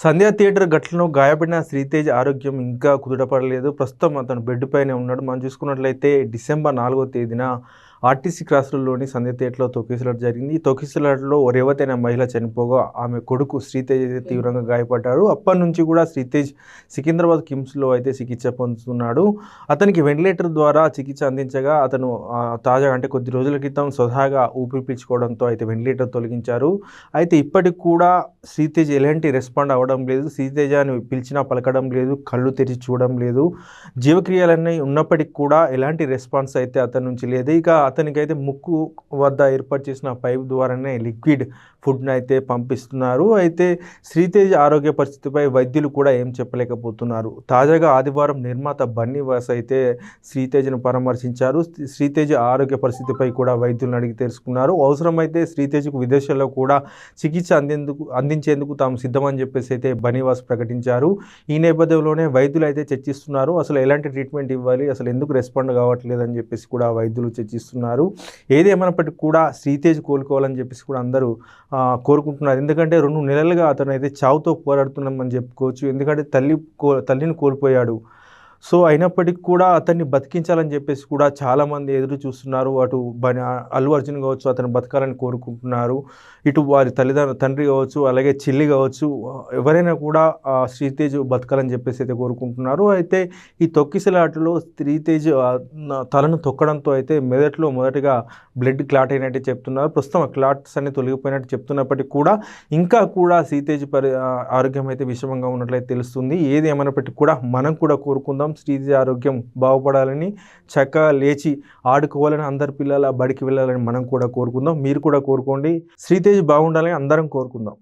సంధ్యా theatre ఘటనలో గాయపడిన శ్రీతేజ్ ఆరోగ్యం ఇంకా కుదుటపడలేదు. ప్రస్తుతం అతను బెడ్ పైనే ఉన్నాడు. మనం చూసుకున్నట్లయితే డిసెంబర్ నాలుగో తేదీన ఆర్టీసీ క్రాస్ రోడ్లోని సంధ్యతేటలో తొక్కిసలాట జరిగింది. ఈ తొక్కిసలాటలో రేవతి అనే మహిళ చనిపోగా ఆమె కొడుకు శ్రీతేజ్ అయితే తీవ్రంగా గాయపడ్డాడు. అప్పటి నుంచి కూడా శ్రీతేజ్ సికింద్రాబాద్ కిమ్స్లో అయితే చికిత్స పొందుతున్నాడు. అతనికి వెంటిలేటర్ ద్వారా చికిత్స అందించగా అతను తాజాగా అంటే కొద్ది రోజుల క్రితం స్వతహాగా ఊపిరి పీల్చుకోవడంతో అయితే వెంటిలేటర్ తొలగించారు. అయితే ఇప్పటికి కూడా శ్రీతేజ్ ఎలాంటి రెస్పాండ్ అవ్వడం లేదు. శ్రీతేజ అని పిలిచినా పలకడం లేదు. కళ్ళు తెరిచి చూడడం లేదు. జీవక్రియలన్నీ ఉన్నప్పటికీ కూడా ఎలాంటి రెస్పాన్స్ అయితే అతని నుంచి లేదు. ఇక అతనికైతే ముక్కు వద్ద ఏర్పాటు చేసిన పైప్ ద్వారానే లిక్విడ్ ఫుడ్ని అయితే పంపిస్తున్నారు. అయితే శ్రీతేజ్ ఆరోగ్య పరిస్థితిపై వైద్యులు కూడా ఏం చెప్పలేకపోతున్నారు. తాజాగా ఆదివారం నిర్మాత బన్నీవాస్ అయితే శ్రీతేజ్ను పరామర్శించారు. శ్రీతేజ్ ఆరోగ్య పరిస్థితిపై కూడా వైద్యులను అడిగి తెలుసుకున్నారు. అవసరమైతే శ్రీతేజ్కు విదేశాల్లో కూడా చికిత్స అందేందుకు అందించేందుకు తాము సిద్ధమని చెప్పేసి అయితే బనీవాస్ ప్రకటించారు. ఈ నేపథ్యంలోనే వైద్యులు అయితే చర్చిస్తున్నారు. అసలు ఎలాంటి ట్రీట్మెంట్ ఇవ్వాలి? అసలు ఎందుకు రెస్పాండ్ కావట్లేదు అని చెప్పేసి కూడా వైద్యులు చర్చిస్తున్నారు. చేస్తున్నారు. ఏదేమైనప్పటికీ కూడా శ్రీతేజ్ కోలుకోవాలని చెప్పేసి కూడా అందరూ కోరుకుంటున్నారు. ఎందుకంటే రెండు నెలలుగా అతను అయితే చావుతో పోరాడుతున్నామని చెప్పుకోవచ్చు. ఎందుకంటే తల్లి కో తల్లిని కోల్పోయాడు. సో అయినప్పటికీ కూడా అతన్ని బతికించాలని చెప్పేసి కూడా చాలామంది ఎదురు చూస్తున్నారు. అటు బని అల్లు అర్జున్ కావచ్చు అతను బతకాలని కోరుకుంటున్నారు. ఇటు వారి తల్లిదండ్రులు తండ్రి కావచ్చు అలాగే చెల్లి కావచ్చు ఎవరైనా కూడా శ్రీతేజ్ బతకాలని చెప్పేసి అయితే కోరుకుంటున్నారు. అయితే ఈ తొక్కిసలాటలో శ్రీతేజ్ తలను తొక్కడంతో అయితే మెదట్లో మొదటగా బ్లడ్ క్లాట్ అయినట్టు చెప్తున్నారు. ప్రస్తుతం క్లాట్స్ అన్ని తొలగిపోయినట్టు చెప్తున్నప్పటికీ కూడా ఇంకా కూడా శ్రీతేజ్ పరి ఆరోగ్యం అయితే విషమంగా ఉన్నట్లయితే తెలుస్తుంది. ఏది ఏమైనప్పటికీ కూడా మనం కూడా కోరుకుందాం. శ్రీతేజ్ ఆరోగ్యం బాగుపడాలని చక్కగా లేచి ఆడుకోవాలని అందరి పిల్లల బడికి వెళ్ళాలని మనం కూడా కోరుకుందాం. మీరు కూడా కోరుకోండి. శ్రీతేజ్ బాగుండాలని అందరం కోరుకుందాం.